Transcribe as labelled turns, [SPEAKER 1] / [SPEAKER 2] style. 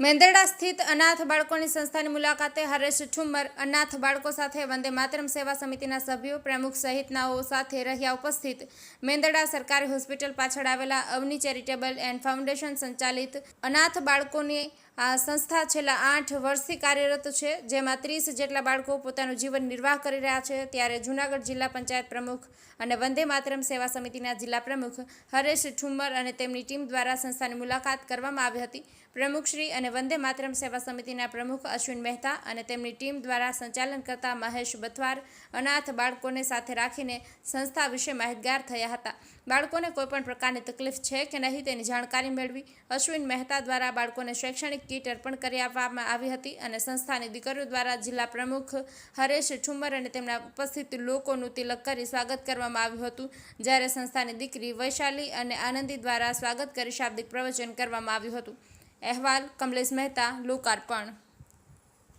[SPEAKER 1] મેંદરડા સ્થિત અનાથ બાળકોની સંસ્થાની મુલાકાતે હરેશ ઠુમ્મર અનાથ બાળકો સાથે વંદે માતરમ સેવા સમિતિના સભ્યો, પ્રમુખ સહિતનાઓ સાથે રહ્યા ઉપસ્થિત. મેંદરડા સરકારી હોસ્પિટલ પાછળ આવેલા અવની ચેરિટેબલ એન્ડ ફાઉન્ડેશન સંચાલિત અનાથ બાળકોની આ સંસ્થા છેલ્લા આઠ વર્ષથી કાર્યરત છે, જેમાં ત્રીસ જેટલા બાળકો પોતાનું જીવન નિર્વાહ કરી રહ્યા છે. ત્યારે જૂનાગઢ જિલ્લા પંચાયત પ્રમુખ અને વંદે માતરમ સેવા સમિતિના જિલ્લા પ્રમુખ હરેશ ઠુમ્મર અને તેમની ટીમ દ્વારા સંસ્થાની મુલાકાત કરવામાં આવી હતી. પ્રમુખશ્રી અને વંદે માતરમ સેવા સમિતિના પ્રમુખ અશ્વિન મહેતા અને તેમની ટીમ દ્વારા સંચાલન કરતા મહેશ બથવાર અનાથ બાળકોને સાથે રાખીને સંસ્થા વિશે માહિતગાર થયા હતા. બાળકોને કોઈપણ પ્રકારની તકલીફ છે કે નહીં તેની જાણકારી મેળવી અશ્વિન મહેતા દ્વારા બાળકોને શૈક્ષણિક કીટ અર્પણ કરી આપવામાં આવી હતી અને સંસ્થાની દીકરીઓ દ્વારા જિલ્લા પ્રમુખ હરેશ ઠુમર અને તેમના ઉપસ્થિત લોકોનું તિલક કરી સ્વાગત કરવામાં આવ્યું હતું. જ્યારે સંસ્થાની દીકરી વૈશાલી અને આનંદી દ્વારા સ્વાગત કરી શાબ્દિક પ્રવચન કરવામાં આવ્યું હતું. અહેવાલ કમલેશ મહેતા, લોકાર્પણ.